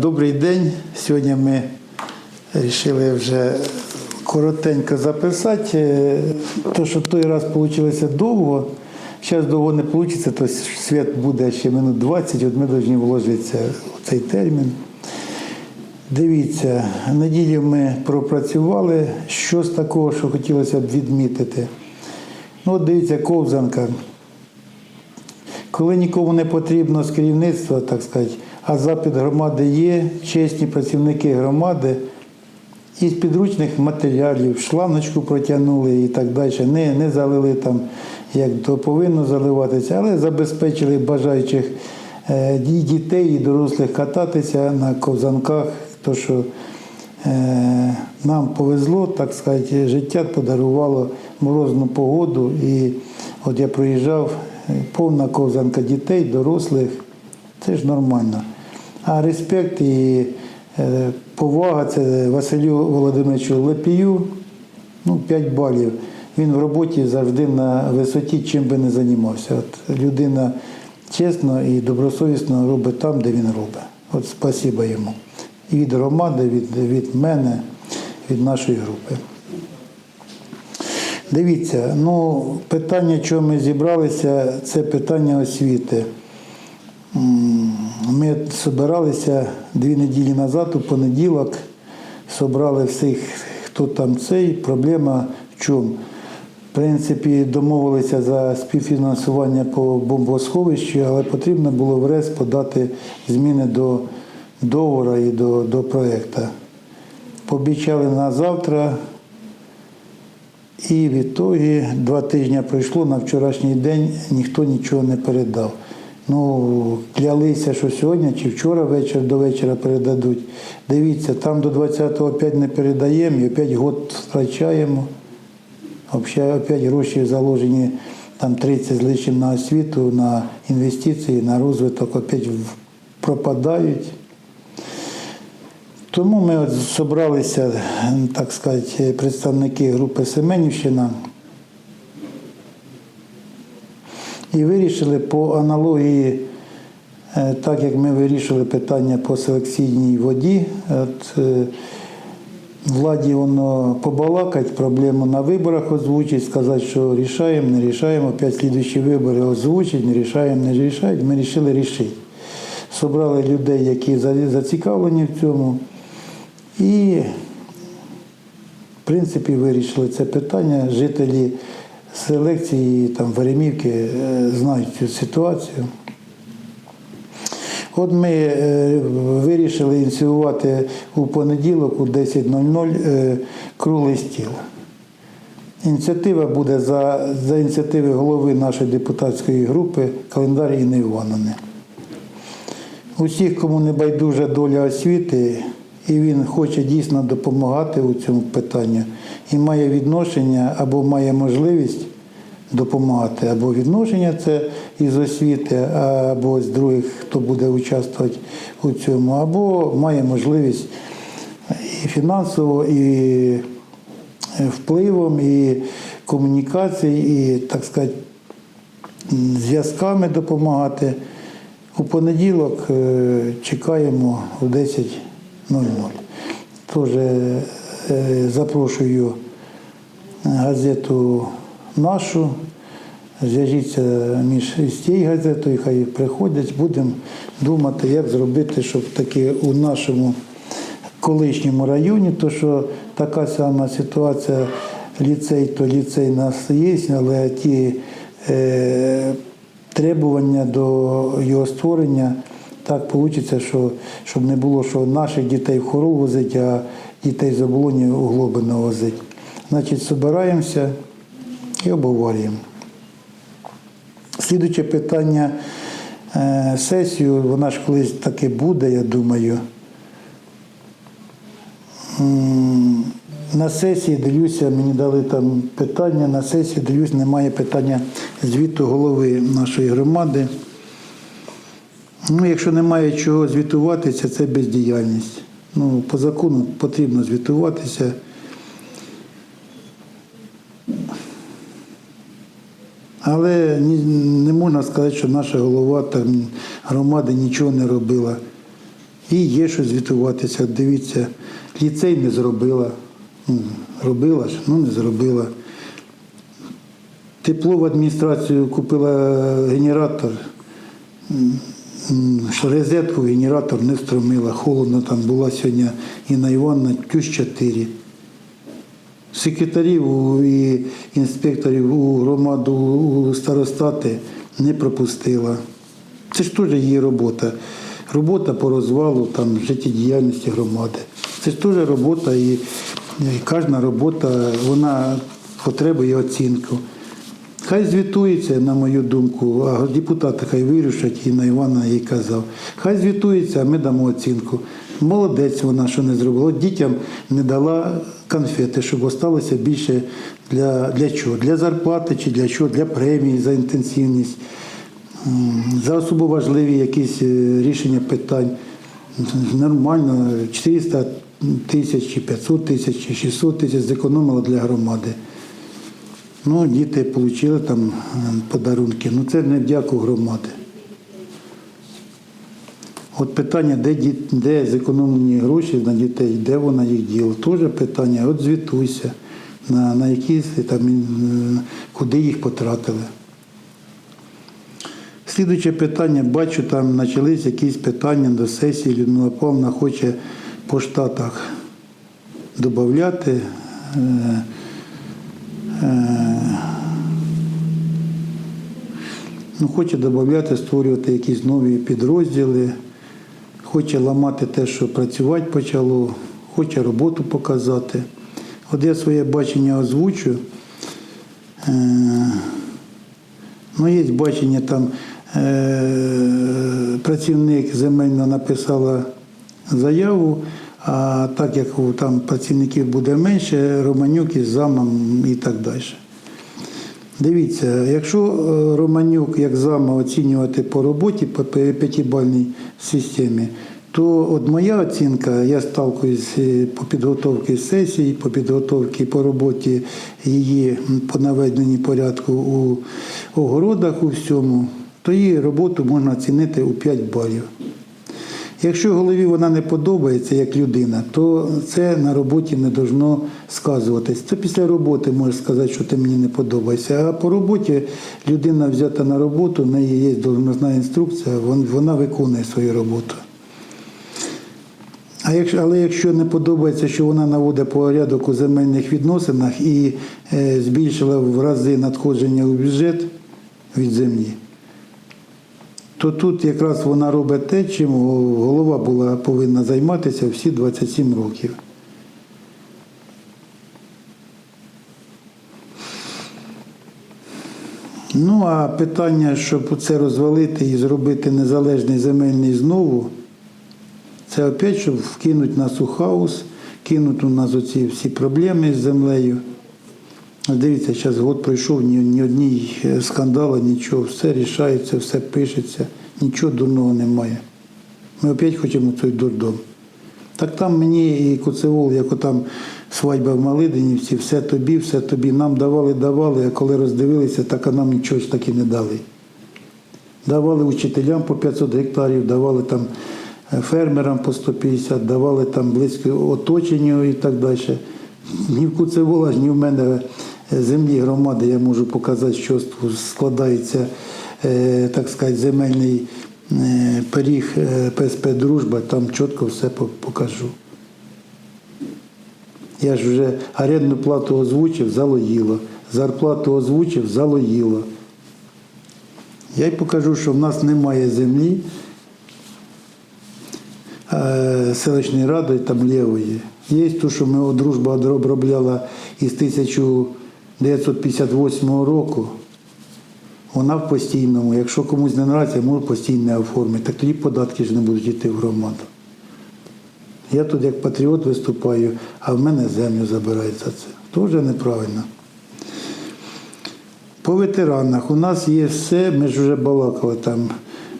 добрий день. Сьогодні ми вирішили вже коротенько записати. Е, То, що той раз вийшло довго, зараз довго не вийде, то свят буде ще минут 20, от ми повинні вложитися у цей термін. Дивіться, неділю ми пропрацювали. Що з такого, що хотілося б відмітити? Ну, от дивіться, ковзанка. Коли нікому не потрібно з керівництва, так сказати, а запит громади є, чесні працівники громади, із підручних матеріалів, шланочку протягнули і так далі, не, не залили там, як то повинно заливатися, але забезпечили бажаючих е, і дітей і дорослих кататися на ковзанках, то що е, нам повезло, так сказати, життя подарувало морозну погоду. І от я проїжджав, е, повна ковзанка дітей, дорослих, це ж нормально. А респект і е, повага це Василю Володимировичу Лепію, ну, 5 балів. Він в роботі завжди на висоті, чим би не займався. От людина чесно і добросовісно робить там, де він робить. От спасіба йому. І від громади, від, від мене, від нашої групи. Дивіться, ну, питання, чого ми зібралися, це питання освіти. Ми збиралися дві неділі назад, у понеділок, зібрали всіх, хто там цей. Проблема в чому? В принципі, домовилися за співфінансування по бомбосховищу, але потрібно було в РЕС подати зміни до договору і до, до проєкту. Пообіцяли на завтра, і в ітогі два тижні пройшло, на вчорашній день ніхто нічого не передав. Ну, клялися, що сьогодні чи вчора вечір до вечора передадуть. Дивіться, там до 20-го опять не передаємо і опять год втрачаємо. Взагалі, опять гроші заложені там 30 з лишнім на освіту, на інвестиції, на розвиток опять пропадають. Тому ми от зібралися, так сказати, представники групи Семенівщина і вирішили по аналогії, е, так як ми вирішили питання по селекційній воді, от, е, владі воно побалакать, проблему на виборах озвучить, сказати, що рішаємо, не рішаємо, опять слідуючі вибори озвучить, не рішаємо, не рішають. Ми вирішили рішити. Собрали людей, які зацікавлені в цьому. І, в принципі, вирішили це питання. Жителі селекції там, Веремівки е, знають цю ситуацію. От ми е, вирішили ініціювати у понеділок у 10.00 е, круглий стіл. Ініціатива буде за, за ініціативи голови нашої депутатської групи календар Інни Івановни. Усіх, кому не байдужа доля освіти, і він хоче дійсно допомагати у цьому питанні і має відношення або має можливість допомагати, або відношення це із освіти, або з других, хто буде участвувати у цьому, або має можливість і фінансово, і е, впливом, і комунікації, і, так сказати, зв'язками допомагати. У понеділок е, чекаємо о 10. 00. Тоже э, запрошую э, газету нашу, зв'яжіться між цією газетою, хай приходять, будемо думати, як зробити, щоб таке у нашому колишньому районі, то що така сама ситуація, ліцей, то ліцей у нас є, але ті е, требування до його створення так вийде, що щоб не було, що наших дітей в хорол возить, а дітей з оболоні у Глобино возить. Значить, збираємося і обговорюємо. Слідуче питання е, сесію, вона ж колись таки буде, я думаю. На сесії дивлюся, мені дали там питання, на сесії дивлюсь, немає питання звіту голови нашої громади. Ну, якщо немає чого звітуватися, це бездіяльність. Ну, по закону потрібно звітуватися. Але не можна сказати, що наша голова там громади нічого не робила. І є що звітуватися. Дивіться, ліцей не зробила. Ну, Робила ж, ну не зробила. Тепло в адміністрацію купила генератор. Розетку генератор не встромила. Холодно там була сьогодні Інна Івановна, плюс 4. Секретарів і інспекторів у громаду у старостати не пропустила. Це ж теж її робота. Робота по розвалу там, життєдіяльності громади. Це ж теж робота і, і кожна робота вона потребує оцінку. Хай звітується, на мою думку, а депутати хай вирішать, і на Івана їй казав. Хай звітується, а ми дамо оцінку. Молодець вона, що не зробила. Дітям не дала конфети, щоб осталося більше для, для чого? Для зарплати чи для чого? Для премії за інтенсивність, за особо важливі якісь е, рішення питань. Нормально, 400 тисяч, чи 500 тисяч, чи 600 тисяч зекономила для громади. Ну, діти отримали там е, подарунки. Ну це не вдяку громади. От питання, де, де зекономлені гроші на дітей, де вона їх діла, теж питання, от звітуйся, на, на якісь там, е, куди їх потратили. Слідуюче питання, бачу, там почались якісь питання до сесії. Людмила Павловна хоче по штатах додати. Е, ну, хоче додати, створювати якісь нові підрозділи, хоче ламати те, що працювати почало, хоче роботу показати. От я своє бачення озвучу. Е, Ну, є бачення там е, працівник земельно написала заяву, а так як там працівників буде менше, Романюк із замом і так далі. Дивіться, якщо е, Романюк як зама оцінювати по роботі по п'я- п'ятибальній системі, то от моя оцінка, я сталкуюсь е, по підготовці сесії, по підготовці по роботі її по наведенні порядку у огородах у всьому, то її роботу можна оцінити у 5 балів. Якщо голові вона не подобається як людина, то це на роботі не должно сказуватись. Це після роботи можеш сказати, що ти мені не подобаєшся. А по роботі людина взята на роботу, в неї є должностна інструкція, вона виконує свою роботу. А якщо, але якщо не подобається, що вона наводить порядок у земельних відносинах і е, збільшила в рази надходження у бюджет від землі, то тут якраз вона робить те, чим голова була повинна займатися всі 27 років. Ну, а питання, щоб це розвалити і зробити незалежний земельний знову, це опять, щоб вкинуть нас у хаос, кинуть у нас оці всі проблеми з землею. Дивіться, зараз год пройшов, ні, ні одній е, скандалу, нічого, все рішається, все пишеться, нічого дурного немає. Ми опять хочемо цей дурдом. Так там мені і Коцевол, як отам свадьба в Малидинівці, все тобі, все тобі. Нам давали, давали, а коли роздивилися, так а нам нічого ж таки не дали. Давали учителям по 500 гектарів, давали там е, фермерам по 150, давали там близько оточенню і так далі. Ні в Куцевола, ні в мене землі громади я можу показати, що складається, е, так сказати, земельний е, пиріг е, ПСП Дружба, там чітко все покажу. Я ж вже орендну плату озвучив, залоїло. Зарплату озвучив, залоїло. Я й покажу, що в нас немає землі е, селищної ради там лівої. Є те, що ми дружба обробляла із 1958 року. Вона в постійному. Якщо комусь не нравиться, може постійне оформити. Так тоді податки ж не будуть йти в громаду. Я тут як патріот виступаю, а в мене землю забирають за це. Теж неправильно. По ветеранах у нас є все, ми ж вже балакали там.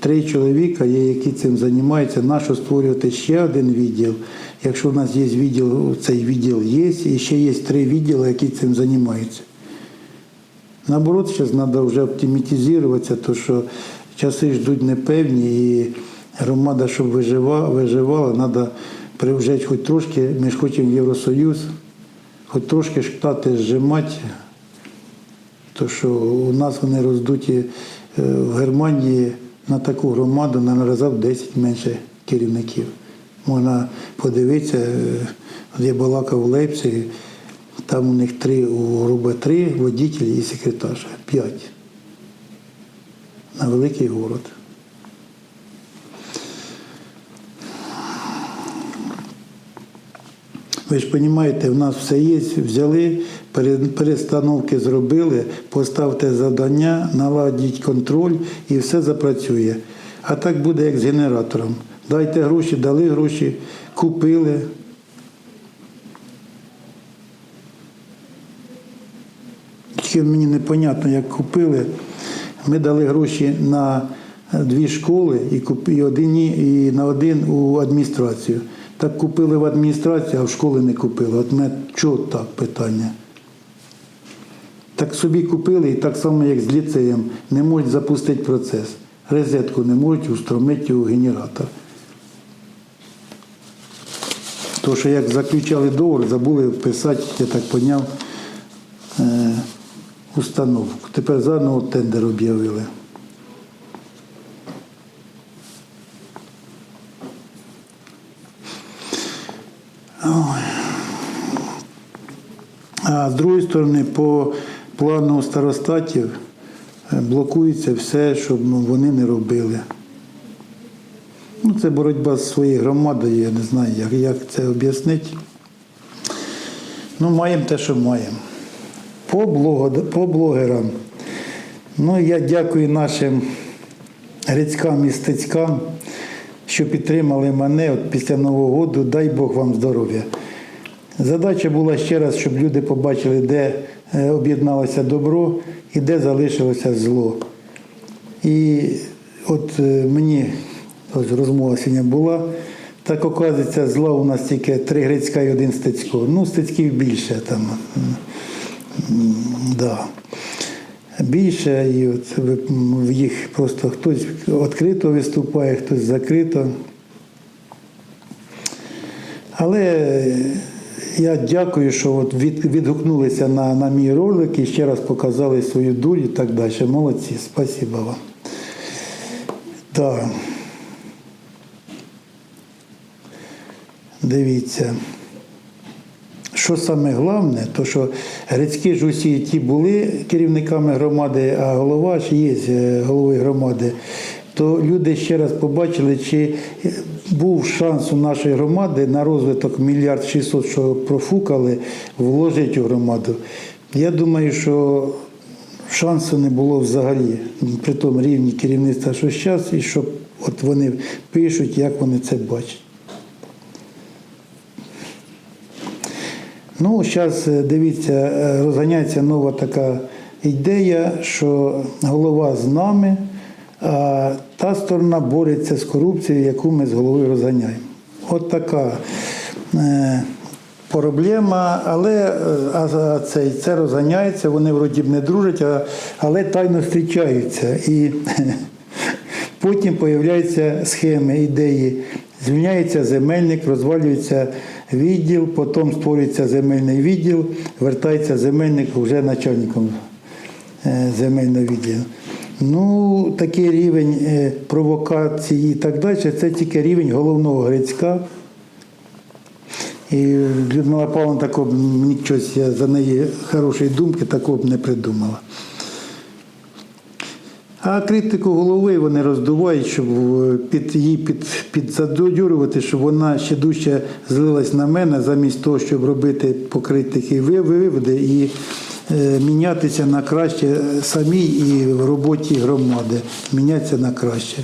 Три чоловіка є, які цим займаються. Нащо створювати ще один відділ? Якщо у нас є відділ, цей відділ є, і ще є три відділи, які цим займаються. Наоборот, зараз треба вже оптимізуватися, тому що часи ждуть непевні і Громада, щоб виживала, виживала треба привжати хоч трошки, ми ж хочемо в Євросоюз, хоч трошки штати зжимати, то що у нас вони роздуті е, в Германії на таку громаду на разів 10 менше керівників. Можна подивитися, е, я балакав в Лейпцигі, там у них три, у грубо три водителі і секретарша, п'ять. На великий город. Ви ж розумієте, в нас все є, взяли, перестановки зробили, поставте завдання, наладіть контроль і все запрацює. А так буде як з генератором. Дайте гроші, дали гроші, купили. Тільки мені непонятно, як купили. Ми дали гроші на дві школи і, і, один, і на один у адміністрацію. Так купили в адміністрацію, а в школи не купили. От мене чого так питання? Так собі купили і так само, як з ліцеєм, не можуть запустити процес. Розетку не можуть устромити у генератор. То, що як заключали договор, забули вписати, я так поняв, е, установку. Тепер заново тендер об'явили. А з другої сторони, по плану старостатів е, блокується все, щоб ну, вони не робили. Це боротьба з своєю громадою, я не знаю, як, як це об'яснити. Ну, маємо те, що маємо. По, блогод- по блогерам. Ну, я дякую нашим грицькам і стецькам, що підтримали мене от після Нового року. Дай Бог вам здоров'я. Задача була ще раз, щоб люди побачили, де е, об'єдналося добро і де залишилося зло. І от е, мені ось розмова сьогодні була. Так оказується, зла у нас тільки три грецька і один стецько. Ну, стецьків більше там. Да. Більше, і от їх просто хтось відкрито виступає, хтось закрито. Але я дякую, що от від, відгукнулися на, на мій ролик і ще раз показали свою дурь і так далі. Молодці, спасибо вам. Так. Дивіться. Що саме головне, то що грецькі ж усі ті були керівниками громади, а голова ж є е, головою громади, то люди ще раз побачили, чи був шанс у нашої громади на розвиток мільярд шістсот, що профукали, вложити у громаду. Я думаю, що шансу не було взагалі при тому рівні керівництва, що зараз, і щоб от вони пишуть, як вони це бачать. Ну, зараз дивіться, е, розганяється нова така ідея, що голова з нами, а та сторона бореться з корупцією, яку ми з головою розганяємо. От така е, проблема, але е, а це, це розганяється, вони вроді б не дружать, а, але тайно зустрічаються. І Потім з'являються схеми, ідеї. Звільняється земельник, розвалюється відділ, потім створюється земельний відділ, вертається земельник вже начальником е, земельного відділу. Ну, такий рівень е, провокації і так далі, це тільки рівень головного Грицька. І Людмила Павловна такого щось я за неї хорошої думки такого б не придумала. А критику голови вони роздувають, щоб е, під її під, підзадурювати, щоб вона ще дужче злилась на мене, замість того, щоб робити по критики виводи і е, мінятися на краще самій і в роботі громади. Мінятися на краще.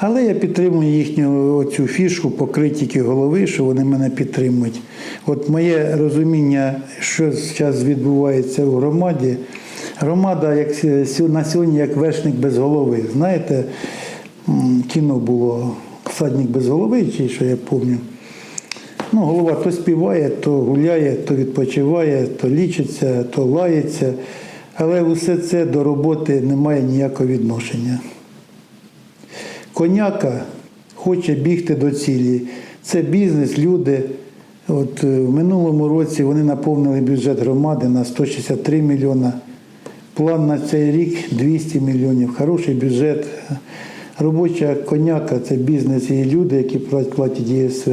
Але я підтримую їхню оцю фішку по критики голови, що вони мене підтримують. От моє розуміння, що зараз відбувається у громаді. Громада як на сьогодні як вершник без голови. Знаєте, кіно було всадник без голови, чи що я пам'ятаю. Ну, голова то співає, то гуляє, то відпочиває, то лічиться, то лається. Але усе це до роботи не має ніякого відношення. Коняка хоче бігти до цілі. Це бізнес, люди. От е, в минулому році вони наповнили бюджет громади на 163 мільйона. План на цей рік 200 мільйонів. Хороший бюджет. Робоча коняка це бізнес і люди, які платять- ЄСВ.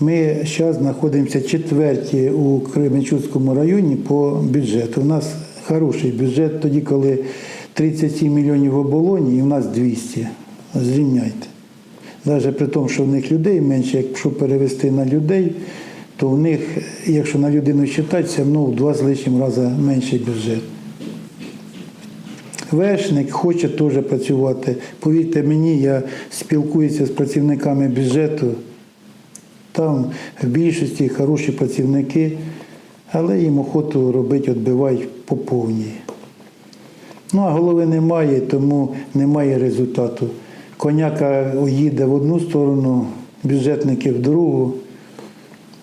Ми зараз знаходимося четверті у Кременчуцькому районі по бюджету. У нас хороший бюджет, тоді, коли 37 мільйонів в оболоні, і у нас 200. Зрівняйте. Навіть при тому, що в них людей менше, якщо перевести на людей, то в них, якщо на людину вважати, все одно в два з лишнім рази менший бюджет. Вершник хоче теж працювати. Повірте мені, я спілкуюся з працівниками бюджету. Там в більшості хороші працівники, але їм охоту робити, відбивають по повній. Ну, а голови немає, тому немає результату. Коняка їде в одну сторону, бюджетники в другу,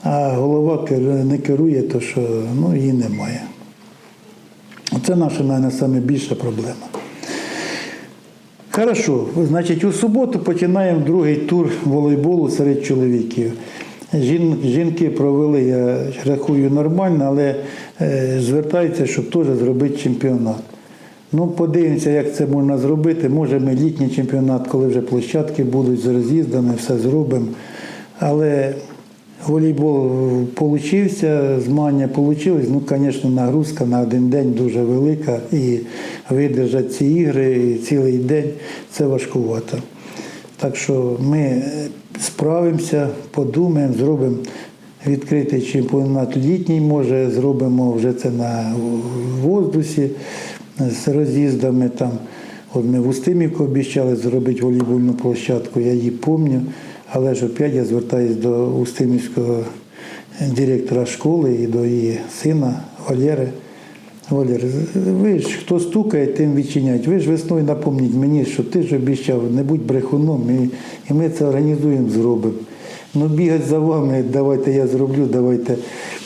а голова не керує, то що ну, її немає. Це наша, найбільша проблема. Хорошо, значить, у суботу починаємо другий тур волейболу серед чоловіків. Жін, жінки провели, я рахую, нормально, але е, звертаються, щоб теж зробити чемпіонат. Ну, подивимося, як це можна зробити. Може, ми літній чемпіонат, коли вже площадки будуть з роз'їздами, все зробимо. Але волейбол получився, змагання вийшло. Ну, звісно, нагрузка на один день дуже велика. І видержати ці ігри і цілий день це важкувато. Так що ми справимося, подумаємо, зробимо відкритий чемпіонат літній, може, зробимо вже це на воздусі з роз'їздами там. От ми в Устимівку обіцяли зробити волейбольну площадку, я її пам'ятаю, але ж опять я звертаюся до Устимівського директора школи і до її сина Валєри. Валер, ви ж хто стукає, тим відчинять. Ви ж весною напомніть мені, що ти ж обіцяв, не будь брехуном, і, і ми це організуємо, зробимо. Ну, бігати за вами, давайте я зроблю, давайте.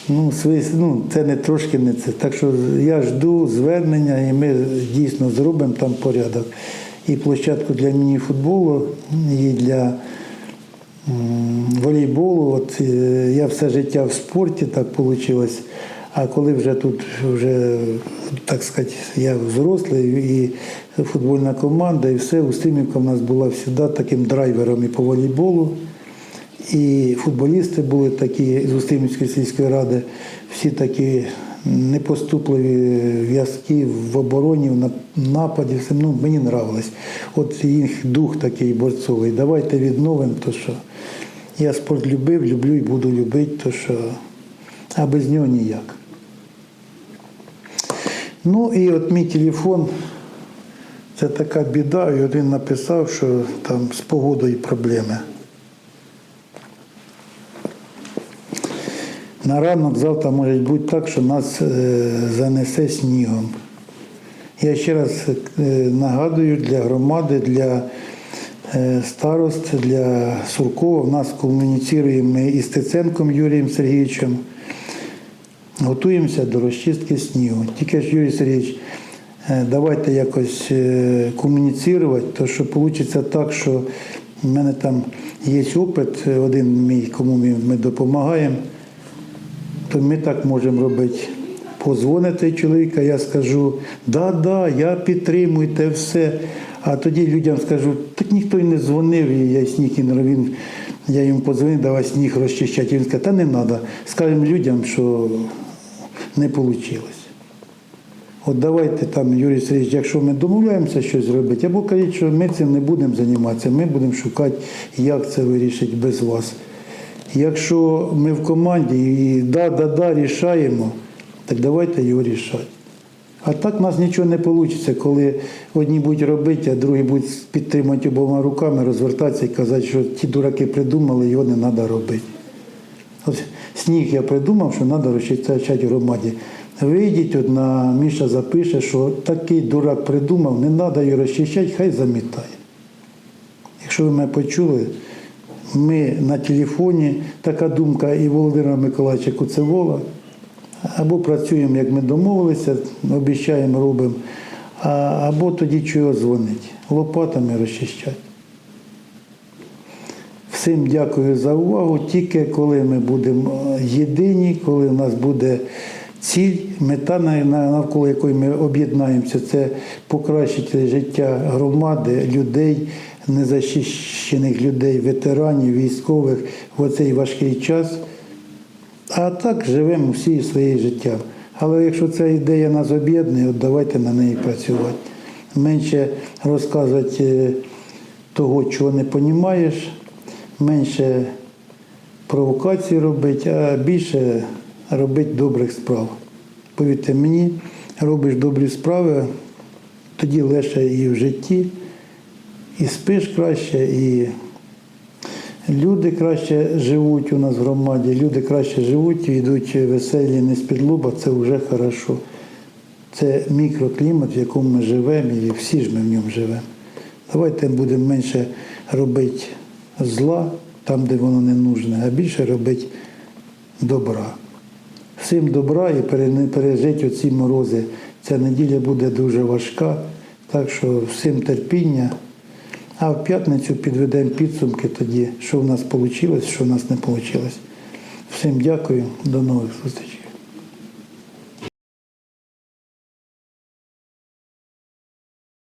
Ну, свої, ну, це не трошки не це. Так що я жду звернення, і ми дійсно зробимо там порядок. І площадку для міні-футболу, і для волейболу. От, е, я все життя в спорті так вийшло. А коли вже тут вже, так сказати, я взрослий і футбольна команда, і все, Устимівка в нас була завжди таким драйвером і по волейболу. І футболісти були такі з Устимівської сільської ради, всі такі непоступливі в'язки в обороні, в нап- нападі. Все, ну, мені нравилось. От їх дух такий борцовий. Давайте відновимо, то що я спорт любив, люблю і буду любити, то що а без нього ніяк. Ну і от мій телефон, це така біда, і один написав, що там з погодою проблеми. На ранок завтра може бути так, що нас е, занесе снігом. Я ще раз е, нагадую для громади, для е, старост, для Суркова. В нас комуніціруємо із Стеценком Юрієм Сергійовичем. Готуємося до розчистки снігу. Тільки ж, Юрій Сергійович, давайте якось комуніцирувати, то що вийде так, що в мене там є опит, один мій, кому ми допомагаємо, то ми так можемо робити. Позвоните чоловіка, я скажу, да, да, я підтримую те все. А тоді людям скажу, так ніхто й не дзвонив, і я сніг і він. Я йому подзвонив, давай сніг розчищати. Він сказав, та не треба. Скажемо людям, що не вийшло. От давайте там, Юрій Сергійович, якщо ми домовляємося щось зробити, або кажіть, що ми цим не будемо займатися, ми будемо шукати, як це вирішити без вас. Якщо ми в команді і да, да, да, рішаємо, так давайте його рішати. А так у нас нічого не вийде, коли одні будуть робити, а другі будуть підтримати обома руками, розвертатися і казати, що ті дураки придумали, його не треба робити. От сніг я придумав, що треба розчищати громаді. Вийдіть, на Міша запише, що такий дурак придумав, не треба його розчищати, хай замітає. Якщо ви мене почули, ми на телефоні, така думка і Володимира Миколаївича Куцевола, Або працюємо, як ми домовилися, обіцяємо, робимо, або тоді чого дзвонить, лопатами розчищати. Всім дякую за увагу. Тільки коли ми будемо єдині, коли в нас буде ціль, мета, на- на- навколо якої ми об'єднаємося, це покращити життя громади, людей, незахищених людей, ветеранів, військових в оцей важкий час. А так живемо всі своє життя. Але якщо ця ідея нас об'єднує, от давайте на неї працювати. Менше розказувати е, того, чого не розумієш, менше провокацій робити, а більше робити добрих справ. Повірте мені, робиш добрі справи, тоді легше і в житті, і спиш краще, і Люди краще живуть у нас в громаді, люди краще живуть, йдуть веселі, не з-під лоба, це вже хорошо. Це мікроклімат, в якому ми живемо, і всі ж ми в ньому живемо. Давайте будемо менше робити зла там, де воно не нужне, а більше робити добра. Всім добра і пере- пережити оці морози. Ця неділя буде дуже важка, так що всім терпіння. А в п'ятницю підведемо підсумки тоді, що в нас вийшло, що в нас не вийшло. Всім дякую, до нових зустрічей.